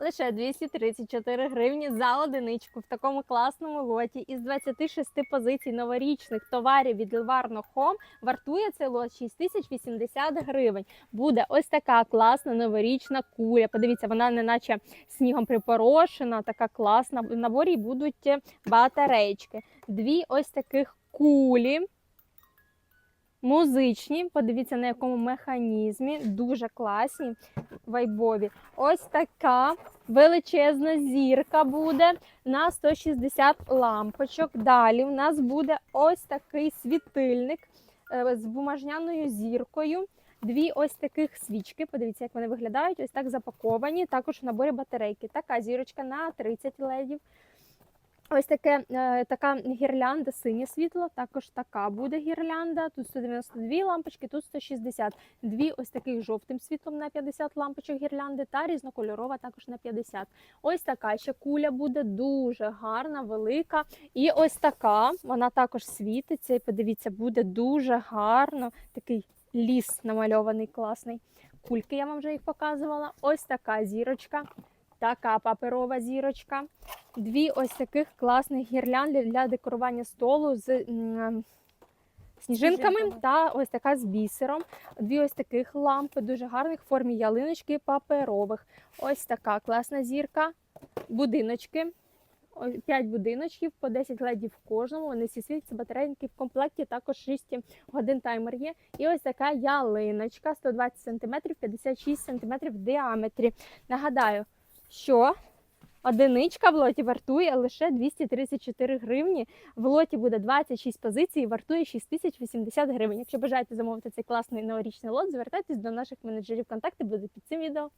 Лише 234 гривні за одиничку в такому класному лоті із 26 позицій новорічних товарів від Льварно Хом вартує цей лот 6080 гривень. Буде ось така класна новорічна куля. Подивіться, вона не наче снігом припорошена, така класна. В наборі будуть батарейки. Дві ось таких кулі. Музичні, подивіться на якому механізмі, дуже класні, вайбові. Ось така величезна зірка буде на 160 лампочок. Далі у нас буде ось такий світильник е, з бумажняною зіркою. Дві ось таких свічки. Подивіться, як вони виглядають. Ось так запаковані. Також в наборі батарейки. Така зірочка на 30 ледів. Ось таке, е, така гірлянда, синє світло, також така буде гірлянда. Тут 192 лампочки, тут 160. Дві ось таких жовтим світлом на 50 лампочок гірлянди та різнокольорова також на 50. Ось така ще куля буде дуже гарна, велика. І ось така, вона також світиться. І подивіться, буде дуже гарно. Такий ліс намальований класний. Кульки я вам вже їх показувала. Ось така зірочка. Така паперова зірочка. Дві ось таких класних гірлянди для декорування столу з сніжинками та ось така з бісером. Дві ось таких лампи, дуже гарних в формі ялиночки паперових. Ось така класна зірка. Будиночки. Ой, П'ять будиночків, по 10 ледів в кожному. Вони всі світяться батарейки в комплекті, також 6 годин таймер є. І ось така ялиночка 120 см, 56 см в діаметрі. Нагадаю, що одиничка в лоті вартує лише 234 гривні. В лоті буде 26 позицій і вартує 6080 гривень. Якщо бажаєте замовити цей класний новорічний лот, звертайтесь до наших менеджерів. Контакти будуть під цим відео.